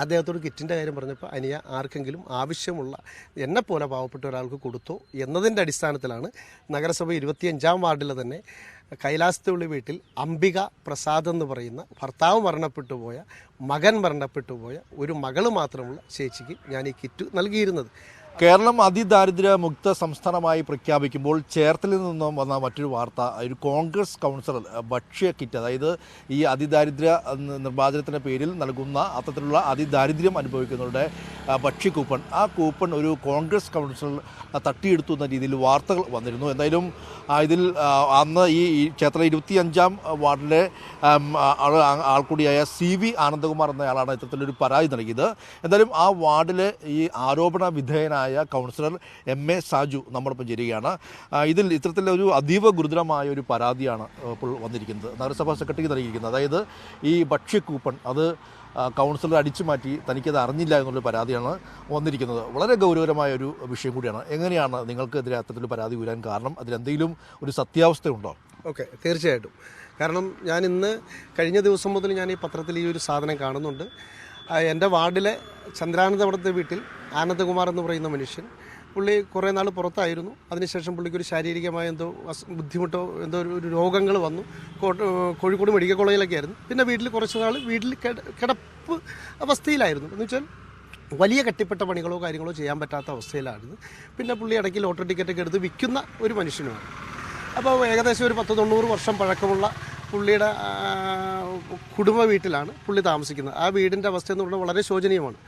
അദ്ദേഹത്തോട് കിറ്റിന്റെ കാര്യം പറഞ്ഞപ്പോൾ അനിയ ആർക്കെങ്കിലും ആവശ്യമുള്ള എന്നെപ്പോലെ പാവപ്പെട്ട ഒരാൾക്ക് കൊടുത്തു എന്നതിന്റെ അടിസ്ഥാനത്തിലാണ് നഗരസഭ ഇരുപത്തിയഞ്ചാം വാർഡിൽ തന്നെ കൈലാസത്തുള്ളി വീട്ടിൽ അംബിക പ്രസാദ് എന്ന് പറയുന്ന ഭർത്താവ് മരണപ്പെട്ടു പോയ മകൻ മരണപ്പെട്ടു പോയ ഒരു മകൾ മാത്രമുള്ള ചേച്ചിക്ക് ഞാൻ ഈ കിറ്റ് നൽകിയിരുന്നത്. കേരളം അതിദാരിദ്ര്യ മുക്ത സംസ്ഥാനമായി പ്രഖ്യാപിക്കുമ്പോൾ ചേർത്തലിൽ നിന്നും വന്ന മറ്റൊരു വാർത്ത ഒരു കോൺഗ്രസ് കൗൺസിലർ ഭക്ഷ്യ കിറ്റ് അതായത് ഈ അതിദാരിദ്ര്യ നിർവാചനത്തിന്റെ പേരിൽ നൽകുന്ന അത്തരത്തിലുള്ള അതിദാരിദ്ര്യം അനുഭവിക്കുന്നവരുടെ ഭക്ഷ്യ കൂപ്പൺ. ആ കൂപ്പൺ ഒരു കോൺഗ്രസ് കൗൺസിലർ തട്ടിയെടുത്തു എന്ന രീതിയിൽ വാർത്തകൾ വന്നിരുന്നു. എന്തായാലും ഇതിൽ അന്ന് ഈ ക്ഷേത്ര ഇരുപത്തിയഞ്ചാം വാർഡിലെ ആൾക്കൂടിയായ ആൾ ആൾ കൂടിയായ സി വി ആനന്ദകുമാർ എന്നയാളാണ് ഇത്തരത്തിലൊരു പരാതി നൽകിയത്. എന്തായാലും ആ വാർഡിലെ ഈ ആരോപണ വിധേയനായ കൗൺസിലർ എം എ സാജു നമ്മോടൊപ്പം ചേരുകയാണ്. ഇതിൽ ഇത്തരത്തിലൊരു അതീവ ഗുരുതരമായ ഒരു പരാതിയാണ് ഇപ്പോൾ വന്നിരിക്കുന്നത്. നഗരസഭാ സെക്രട്ടറിക്ക് നൽകിയിരിക്കുന്നത്. അതായത് ഈ ഭക്ഷ്യ കൂപ്പൺ അത് കൗൺസിലർ അടിച്ചു മാറ്റി തനിക്കത് അറിഞ്ഞില്ല എന്നുള്ള പരാതിയാണ് വന്നിരിക്കുന്നത്. വളരെ ഗൗരവകരമായ ഒരു വിഷയം കൂടിയാണ്. എങ്ങനെയാണ് നിങ്ങൾക്കെതിരെ അത്തരത്തിലൊരു പരാതി ഉയരാൻ കാരണം? അതിലെന്തെങ്കിലും ഒരു സത്യാവസ്ഥയുണ്ടോ? ഓക്കെ തീർച്ചയായിട്ടും. കാരണം ഞാൻ ഇന്ന് കഴിഞ്ഞ ദിവസം മുതൽ ഞാൻ ഈ പത്രത്തിൽ ഈ ഒരു സാധനം കാണുന്നുണ്ട്. എന്റെ വാർഡിലെ ചന്ദ്രാനന്ദപുരത്തെ വീട്ടിൽ ആനന്ദകുമാർ എന്ന് പറയുന്ന മനുഷ്യൻ. പുള്ളി കുറേ നാൾ പുറത്തായിരുന്നു. അതിനുശേഷം പുള്ളിക്ക് ഒരു ശാരീരികമായ എന്തോ ബുദ്ധിമുട്ടോ എന്തോ ഒരു- രോഗങ്ങൾ വന്നു. കോഴിക്കോട് മെഡിക്കൽ കോളേജിലൊക്കെ ആയിരുന്നു. പിന്നെ വീട്ടിൽ കുറച്ച് നാൾ വീട്ടിൽ കിടപ്പ് അവസ്ഥയിലായിരുന്നു. എന്ന് വെച്ചാൽ വലിയ കെട്ടിപ്പെട്ട പണികളോ കാര്യങ്ങളോ ചെയ്യാൻ പറ്റാത്ത അവസ്ഥയിലായിരുന്നു. പിന്നെ പുള്ളി ഇടയ്ക്ക് ലോട്ടറി ടിക്കറ്റൊക്കെ എടുത്ത് വിൽക്കുന്ന ഒരു മനുഷ്യനുമാണ്. അപ്പോൾ ഏകദേശം ഒരു പത്ത് തൊണ്ണൂറ് വർഷം പഴക്കമുള്ള പുള്ളിയുടെ കുടുംബ വീട്ടിലാണ് പുള്ളി താമസിക്കുന്നത്. ആ വീടിന്റെ അവസ്ഥ എന്ന് പറഞ്ഞാൽ വളരെ ശോചനീയമാണ്.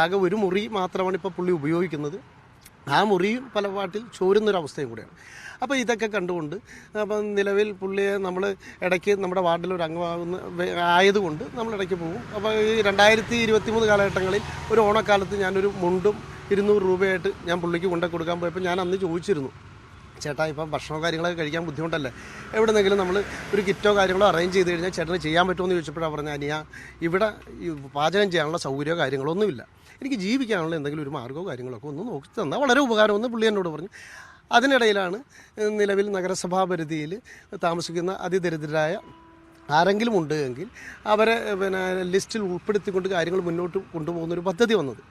ആകെ ഒരു മുറി മാത്രമാണ് ഇപ്പോൾ പുള്ളി ഉപയോഗിക്കുന്നത്. ആ മുറിയും പല പാട്ടിൽ ചോരുന്നൊരവസ്ഥയും കൂടെയാണ്. അപ്പോൾ ഇതൊക്കെ കണ്ടുകൊണ്ട് അപ്പം നിലവിൽ പുള്ളിയെ നമ്മൾ ഇടയ്ക്ക് നമ്മുടെ വാർഡിൽ ഒരു അംഗമാകുന്ന ആയതുകൊണ്ട് നമ്മൾ ഇടയ്ക്ക് പോകും. അപ്പോൾ ഈ രണ്ടായിരത്തി ഇരുപത്തി മൂന്ന് കാലഘട്ടങ്ങളിൽ ഒരു ഓണക്കാലത്ത് ഞാനൊരു മുണ്ടും ഇരുന്നൂറ് രൂപയായിട്ട് ഞാൻ പുള്ളിക്ക് കൊണ്ടു കൊടുക്കാൻ പോയപ്പോൾ ഞാൻ അന്ന് ചോദിച്ചിരുന്നു. ചേട്ടാ ഇപ്പം ഭക്ഷണമോ കാര്യങ്ങളൊക്കെ കഴിക്കാൻ ബുദ്ധിമുട്ടല്ലേ? എവിടെന്നെങ്കിലും നമ്മൾ ഒരു കിറ്റോ കാര്യങ്ങളോ അറേഞ്ച് ചെയ്ത് കഴിഞ്ഞാൽ ചേട്ടന് ചെയ്യാൻ പറ്റുമെന്ന് ചോദിച്ചപ്പോഴാണ് പറഞ്ഞത് അനിയ ഇവിടെ ഈ പാചകം ചെയ്യാനുള്ള സൗകര്യമോ കാര്യങ്ങളോ ഒന്നുമില്ല എനിക്ക് ജീവിക്കാനുള്ള എന്തെങ്കിലും ഒരു മാർഗമോ കാര്യങ്ങളൊക്കെ ഒന്ന് നോക്കി തന്നാൽ വളരെ ഉപകാരമെന്ന് പുള്ളി എന്നോട് പറഞ്ഞു. അതിനിടയിലാണ് നിലവിൽ നഗരസഭാ പരിധിയിൽ താമസിക്കുന്ന അതിദരിദ്രരായ ആരെങ്കിലും ഉണ്ട് എങ്കിൽ അവരെ പിന്നെ ലിസ്റ്റിൽ ഉൾപ്പെടുത്തിക്കൊണ്ട് കാര്യങ്ങൾ മുന്നോട്ട് കൊണ്ടുപോകുന്ന ഒരു പദ്ധതി വന്നത്.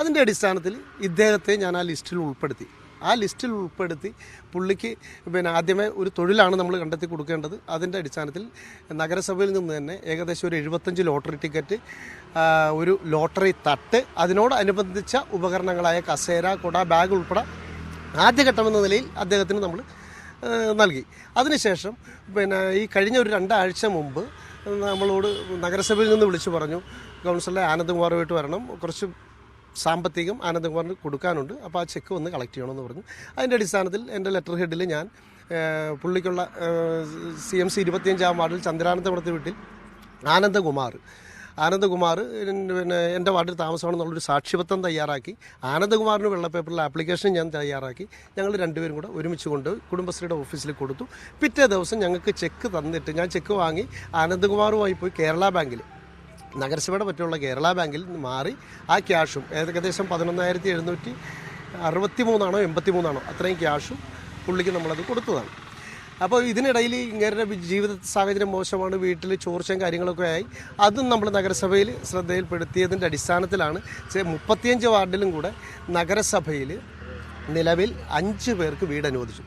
അതിന്റെ അടിസ്ഥാനത്തിൽ ഇദ്ദേഹത്തെ ഞാൻ ആ ലിസ്റ്റിൽ ഉൾപ്പെടുത്തി. ആ ലിസ്റ്റിൽ ഉൾപ്പെടുത്തി പുള്ളിക്ക് പിന്നെ ആദ്യമേ ഒരു തൊഴിലാണ് നമ്മൾ കണ്ടെത്തി കൊടുക്കേണ്ടത്. അതിന്റെ അടിസ്ഥാനത്തിൽ നഗരസഭയിൽ നിന്ന് തന്നെ ഏകദേശം ഒരു എഴുപത്തഞ്ച് ലോട്ടറി ടിക്കറ്റ് ഒരു ലോട്ടറി തട്ട് അതിനോടനുബന്ധിച്ച ഉപകരണങ്ങളായ കസേര കുട ബാഗ് ഉൾപ്പെടെ ആദ്യഘട്ടം എന്ന നിലയിൽ അദ്ദേഹത്തിന് നമ്മൾ നൽകി. അതിനുശേഷം പിന്നെ ഈ കഴിഞ്ഞ ഒരു രണ്ടാഴ്ച മുമ്പ് നമ്മളോട് നഗരസഭയിൽ നിന്ന് വിളിച്ചു പറഞ്ഞു കൗൺസിലറെ ആനന്ദകുമാറുമായിട്ട് വരണം കുറച്ച് സാമ്പത്തികം ആനന്ദകുമാറിന് കൊടുക്കാനുണ്ട്. അപ്പോൾ ആ ചെക്ക് വന്ന് കളക്ട് ചെയ്യണമെന്ന് പറഞ്ഞു. അതിന്റെ അടിസ്ഥാനത്തിൽ എന്റെ ലെറ്റർ ഹെഡിൽ ഞാൻ പുള്ളിക്കുള്ള സി എം സി ഇരുപത്തിയഞ്ചാം വാർഡിൽ ചന്ദ്രാനന്ദപുരത്തെ വീട്ടിൽ ആനന്ദകുമാർ ആനന്ദകുമാർ പിന്നെ എന്റെ വാർഡിൽ താമസമാണെന്നുള്ളൊരു സാക്ഷ്യപത്രം തയ്യാറാക്കി. ആനന്ദകുമാറിന് വെള്ള പേപ്പറിൽ ആപ്ലിക്കേഷൻ ഞാൻ തയ്യാറാക്കി. ഞങ്ങൾ രണ്ടുപേരും കൂടെ ഒരുമിച്ച് കൊണ്ട് കുടുംബശ്രീയുടെ ഓഫീസിൽ കൊടുത്തു. പിറ്റേ ദിവസം ഞങ്ങൾക്ക് ചെക്ക് തന്നിട്ട് ഞാൻ ചെക്ക് വാങ്ങി ആനന്ദകുമാറുമായി പോയി കേരള ബാങ്കിൽ നഗരസഭയുടെ പറ്റുള്ള കേരള ബാങ്കിൽ മാറി ആ ക്യാഷും ഏകദേശം പതിനൊന്നായിരത്തി എഴുന്നൂറ്റി അറുപത്തി മൂന്നാണോ എൺപത്തി മൂന്നാണോ അത്രയും ക്യാഷും പുള്ളിക്ക് നമ്മളത് കൊടുത്തതാണ്. അപ്പോൾ ഇതിനിടയിൽ ഇങ്ങനെ ജീവിത സാഹചര്യം മോശമാണ് വീട്ടിൽ ചോർച്ചയും കാര്യങ്ങളൊക്കെ ആയി. അതും നമ്മൾ നഗരസഭയിൽ ശ്രദ്ധയിൽപ്പെടുത്തിയതിന്റെ അടിസ്ഥാനത്തിലാണ് മുപ്പത്തിയഞ്ച് വാർഡിലും കൂടെ നഗരസഭയിൽ നിലവിൽ അഞ്ച് പേർക്ക് വീട് അനുവദിച്ചു.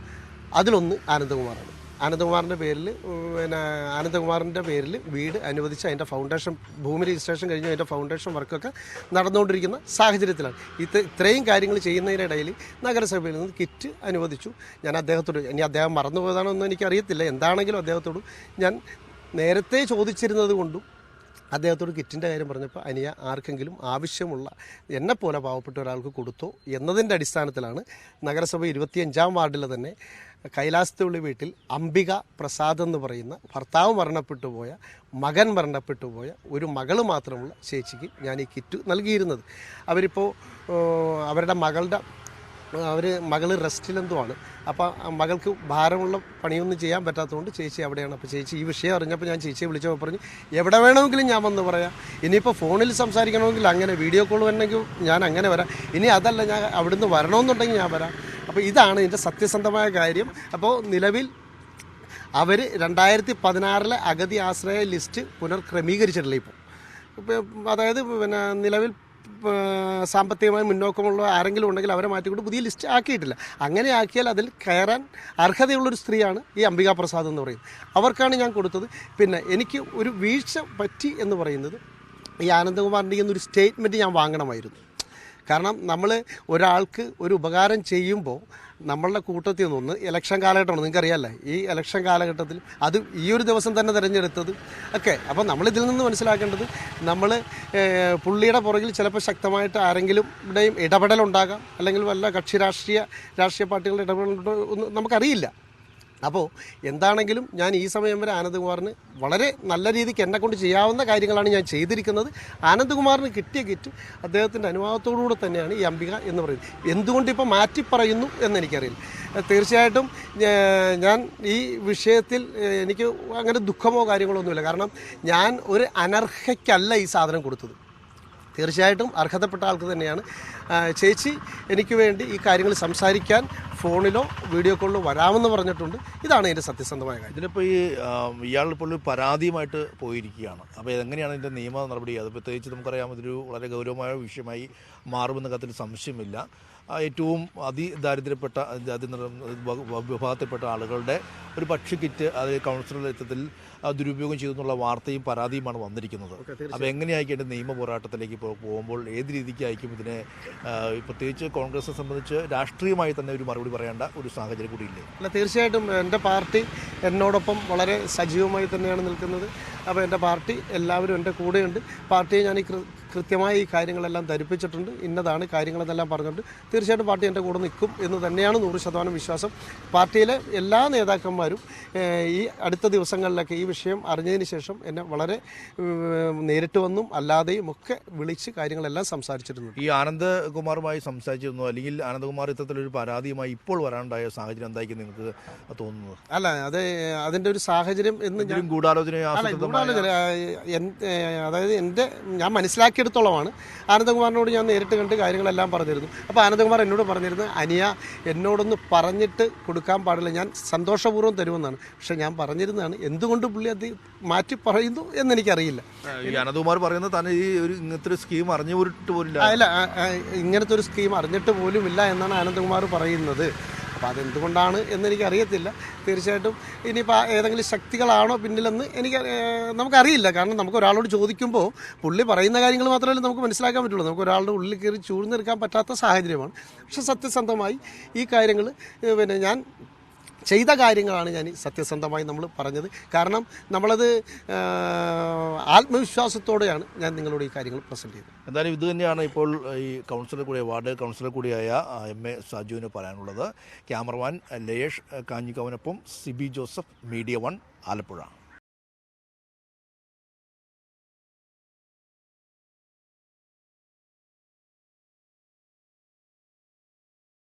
അതിലൊന്ന് ആനന്ദകുമാറാണ് ആനന്ദകുമാറിന്റെ പേരിൽ പിന്നെ ആനന്ദകുമാറിന്റെ പേരിൽ വീട് അനുവദിച്ച് അതിന്റെ ഫൗണ്ടേഷൻ ഭൂമി രജിസ്ട്രേഷൻ കഴിഞ്ഞ് അതിന്റെ ഫൗണ്ടേഷൻ വർക്കൊക്കെ നടന്നുകൊണ്ടിരിക്കുന്ന സാഹചര്യത്തിലാണ്. ഇത് ഇത്രയും കാര്യങ്ങൾ ചെയ്യുന്നതിനിടയിൽ നഗരസഭയിൽ നിന്ന് കിറ്റ് അനുവദിച്ചു. ഞാൻ അദ്ദേഹത്തോട് ഇനി അദ്ദേഹം മറന്നുപോയതാണോ എന്ന് എനിക്കറിയത്തില്ല. എന്താണെങ്കിലും അദ്ദേഹത്തോട് ഞാൻ നേരത്തെ ചോദിച്ചിരുന്നത് കൊണ്ടും അദ്ദേഹത്തോട് കിറ്റിന്റെ കാര്യം പറഞ്ഞപ്പോൾ അനിയ ആർക്കെങ്കിലും ആവശ്യമുള്ള എന്നെപ്പോലെ പാവപ്പെട്ട ഒരാൾക്ക് കൊടുത്തോ? എന്നതിന്റെ അടിസ്ഥാനത്തിലാണ് നഗരസഭ ഇരുപത്തിയഞ്ചാം വാർഡിൽ തന്നെ കൈലാസത്തുള്ളി വീട്ടിൽ അംബിക പ്രസാദ് എന്ന് പറയുന്ന ഭർത്താവ് മരണപ്പെട്ടു പോയ മകൻ മരണപ്പെട്ടു പോയ ഒരു മകൾ മാത്രമുള്ള ചേച്ചിക്ക് ഞാൻ ഈ കിറ്റ് നൽകിയിരുന്നത്. അവരിപ്പോൾ അവരുടെ മകളുടെ അവർ മകൾ റെസ്റ്റിലെന്തോ ആണ്. അപ്പോൾ മകൾക്ക് ഭാരമുള്ള പണിയൊന്നും ചെയ്യാൻ പറ്റാത്തതുകൊണ്ട് ചേച്ചി അവിടെയാണ്. അപ്പോൾ ചേച്ചി ഈ വിഷയം അറിഞ്ഞപ്പോൾ ഞാൻ ചേച്ചിയെ വിളിച്ചപ്പോൾ പറഞ്ഞു എവിടെ വേണമെങ്കിലും ഞാൻ വന്ന് പറയാം. ഇനിയിപ്പോൾ ഫോണിൽ സംസാരിക്കണമെങ്കിൽ അങ്ങനെ വീഡിയോ കോൾ വരണമെങ്കിൽ ഞാൻ അങ്ങനെ വരാം. ഇനി അതല്ല ഞാൻ അവിടുന്ന് വരണമെന്നുണ്ടെങ്കിൽ ഞാൻ വരാം. അപ്പോൾ ഇതാണ് ഇതിന്റെ സത്യസന്ധമായ കാര്യം. അപ്പോൾ നിലവിൽ അവർ രണ്ടായിരത്തി പതിനാറിലെ അഗതി ആശ്രയ ലിസ്റ്റ് പുനർക്രമീകരിച്ചിട്ടില്ല ഇപ്പോൾ അതായത് പിന്നെ നിലവിൽ സാമ്പത്തികമായി മുന്നോക്കമുള്ള ആരെങ്കിലും ഉണ്ടെങ്കിൽ അവരെ മാറ്റിക്കൊണ്ട് പുതിയ ലിസ്റ്റ് ആക്കിയിട്ടില്ല. അങ്ങനെ ആക്കിയാൽ അതിൽ കയറാൻ അർഹതയുള്ളൊരു സ്ത്രീയാണ് ഈ അംബികാ പ്രസാദ് എന്ന് പറയുന്നത്. അവർക്കാണ് ഞാൻ കൊടുത്തത്. പിന്നെ എനിക്ക് ഒരു വീഴ്ച പറ്റി എന്ന് പറയുന്നത് ഈ ആനന്ദകുമാറിന്റെ ഒരു സ്റ്റേറ്റ്മെന്റ് ഞാൻ വാങ്ങണമായിരുന്നു. കാരണം നമ്മൾ ഒരാൾക്ക് ഒരു ഉപകാരം ചെയ്യുമ്പോൾ നമ്മളുടെ കൂട്ടത്തിൽ നിന്ന് ഇലക്ഷൻ കാലഘട്ടമാണ് നിങ്ങൾക്കറിയാമല്ലേ ഈ ഇലക്ഷൻ കാലഘട്ടത്തിൽ അത് ഈ ഒരു ദിവസം തന്നെ തിരഞ്ഞെടുത്തത് ഒക്കെ. അപ്പോൾ നമ്മൾ ഇതിൽ നിന്ന് മനസ്സിലാക്കേണ്ടത് നമ്മൾ പുള്ളിയുടെ പുറകിൽ ചിലപ്പോൾ ശക്തമായിട്ട് ആരെങ്കിലും ഇടപെടലുണ്ടാകാം. അല്ലെങ്കിൽ വല്ല കക്ഷി രാഷ്ട്രീയ രാഷ്ട്രീയ പാർട്ടികളുടെ എന്ന് നമുക്കറിയില്ല. അപ്പോൾ എന്താണെങ്കിലും ഞാൻ ഈ സമയം വരെ ആനന്ദകുമാറിന് വളരെ നല്ല രീതിക്ക് എന്നെ കൊണ്ട് ചെയ്യാവുന്ന കാര്യങ്ങളാണ് ഞാൻ ചെയ്തിരിക്കുന്നത്. ആനന്ദകുമാറിന് കിട്ടിയ കിറ്റ് അദ്ദേഹത്തിന്റെ അനുഭവത്തോടുകൂടെ തന്നെയാണ് ഈ അംബിക എന്ന് പറയുന്നത്. എന്തുകൊണ്ട് ഇപ്പോൾ മാറ്റി പറയുന്നു എന്നെനിക്കറിയില്ല. തീർച്ചയായിട്ടും ഞാൻ ഈ വിഷയത്തിൽ എനിക്ക് അങ്ങനെ ദുഃഖമോ കാര്യങ്ങളോ ഒന്നുമില്ല. കാരണം ഞാൻ ഒരു അനർഹയ്ക്കല്ല ഈ സാധനം കൊടുത്തത്. തീർച്ചയായിട്ടും അർഹതപ്പെട്ട ആൾക്ക് തന്നെയാണ്. ചേച്ചി എനിക്ക് വേണ്ടി ഈ കാര്യങ്ങൾ സംസാരിക്കാൻ ഫോണിലോ വീഡിയോ കോളിലോ വരാമെന്ന് പറഞ്ഞിട്ടുണ്ട്. ഇതാണ് എന്റെ സത്യസന്ധമായ കാര്യം. ഇതിലിപ്പോൾ ഈ ഇയാൾ ഇപ്പോൾ ഒരു പരാതിയുമായിട്ട് പോയിരിക്കുകയാണ്. അപ്പോൾ ഇതെങ്ങനെയാണ് ഇതിന്റെ നിയമ നടപടി? അത് പ്രത്യേകിച്ച് നമുക്കറിയാം ഇതൊരു വളരെ ഗൗരവമായ വിഷയമായി മാറുമെന്ന കാര്യത്തിൽ സംശയമില്ല. ഏറ്റവും അതിദാരിദ്ര്യപ്പെട്ട അതി വിഭാഗത്തിൽപ്പെട്ട ആളുകളുടെ ഒരു പക്ഷി കിറ്റ് അത് കൗൺസിലറുടെ യത്നത്തിൽ ദുരുപയോഗം ചെയ്തു എന്നുള്ള വാർത്തയും പരാതിയുമാണ് വന്നിരിക്കുന്നത്. അപ്പോൾ എങ്ങനെയായിരിക്കും എന്റെ നിയമ പോരാട്ടത്തിലേക്ക് ഇപ്പോൾ പോകുമ്പോൾ ഏത് രീതിക്കായിരിക്കും ഇതിനെ പ്രത്യേകിച്ച് കോൺഗ്രസിനെ സംബന്ധിച്ച് രാഷ്ട്രീയമായി തന്നെ ഒരു മറുപടി പറയേണ്ട ഒരു സാഹചര്യം കൂടിയില്ലേ അല്ല തീർച്ചയായിട്ടും എന്റെ പാർട്ടി എന്നോടൊപ്പം വളരെ സജീവമായി തന്നെയാണ് നിൽക്കുന്നത്. അപ്പോൾ എന്റെ പാർട്ടി എല്ലാവരും എന്റെ കൂടെയുണ്ട്. പാർട്ടിയെ ഞാൻ ഈ കൃത്യമായി ഈ കാര്യങ്ങളെല്ലാം ധരിപ്പിച്ചിട്ടുണ്ട്. ഇന്നതാണ് കാര്യങ്ങളെന്നെല്ലാം പറഞ്ഞിട്ടുണ്ട് തീർച്ചയായിട്ടും പാർട്ടി എന്റെ കൂടെ നിൽക്കും എന്ന് തന്നെയാണ് നൂറ് ശതമാനം വിശ്വാസം. പാർട്ടിയിലെ എല്ലാ നേതാക്കന്മാരും ഈ അടുത്ത ദിവസങ്ങളിലൊക്കെ ഈ വിഷയം അറിഞ്ഞതിന് ശേഷം എന്നെ വളരെ നേരിട്ട് വന്നും അല്ലാതെയും ഒക്കെ വിളിച്ച് കാര്യങ്ങളെല്ലാം സംസാരിച്ചിരുന്നു. ഈ ആനന്ദകുമാറുമായി സംസാരിച്ചിരുന്നു. അല്ലെങ്കിൽ ആനന്ദകുമാർ ഇത്തരത്തിലൊരു പരാതിയുമായി ഇപ്പോൾ വരാനുണ്ടായ സാഹചര്യം എന്തായിരിക്കും നിങ്ങൾക്ക് തോന്നുന്നത്? അല്ല അത് അതിന്റെ ഒരു സാഹചര്യം എന്ന് ഞാൻ ഗൂഢാലോചന അതായത് എന്റെ ഞാൻ മനസ്സിലാക്കിയെടുത്തോളമാണ് ആനന്ദകുമാറിനോട് ഞാൻ നേരിട്ട് കണ്ട് കാര്യങ്ങളെല്ലാം പറഞ്ഞിരുന്നു. അപ്പോൾ ആനന്ദകുമാർ എന്നോട് പറഞ്ഞിരുന്നു അനിയ എന്നോടൊന്ന് പറഞ്ഞിട്ട് കൊടുക്കാൻ പാടില്ല. ഞാൻ സന്തോഷപൂർവം തരുമെന്നാണ്. പക്ഷേ ഞാൻ പറഞ്ഞിരുന്നതാണ്. എന്തുകൊണ്ട് പുള്ളി അത് മാറ്റി പറയുന്നു എന്നെനിക്കറിയില്ല. ഈ അനന്തകുമാർ പറയുന്നത് തന്നെ ഈ ഒരു ഇങ്ങനത്തെ ഒരു സ്കീം അറിഞ്ഞു പോയിട്ട് പോലില്ല അല്ല ഇങ്ങനത്തെ ഒരു സ്കീം അറിഞ്ഞിട്ട് പോലും ഇല്ല എന്നാണ് ആനന്ദകുമാർ പറയുന്നത്. അപ്പോൾ അതെന്തുകൊണ്ടാണ് എന്നെനിക്ക് അറിയത്തില്ല തീർച്ചയായിട്ടും ഇനിയിപ്പോൾ ഏതെങ്കിലും ശക്തികളാണോ പിന്നിലെന്ന് എനിക്ക് നമുക്കറിയില്ല. കാരണം നമുക്ക് ഒരാളോട് ചോദിക്കുമ്പോൾ പുള്ളി പറയുന്ന കാര്യങ്ങൾ മാത്രമല്ല നമുക്ക് മനസ്സിലാക്കാൻ പറ്റുള്ളൂ. നമുക്ക് ഒരാളുടെ ഉള്ളിൽ കയറി ചൂഴ്ന്നെടുക്കാൻ പറ്റാത്ത സാഹചര്യമാണ്. പക്ഷെ സത്യസന്ധമായി ഈ കാര്യങ്ങൾ പിന്നെ ഞാൻ ചെയ്ത കാര്യങ്ങളാണ് ഞാൻ സത്യസന്ധമായി നമ്മൾ പറഞ്ഞത്. കാരണം നമ്മളത് ആത്മവിശ്വാസത്തോടെയാണ് ഞാൻ നിങ്ങളോട് ഈ കാര്യങ്ങൾ പ്രസന്റ് ചെയ്തത്. എന്തായാലും ഇത് തന്നെയാണ് ഇപ്പോൾ ഈ കൗൺസിലർ കൂടിയ വാർഡ് കൗൺസിലർ കൂടിയായ എം എ സാജുവിന് പറയാനുള്ളത്. ക്യാമറമാൻ ലയേഷ് കാഞ്ഞിക്കവനൊപ്പം സിബി ജോസഫ് മീഡിയ വൺ ആലപ്പുഴ.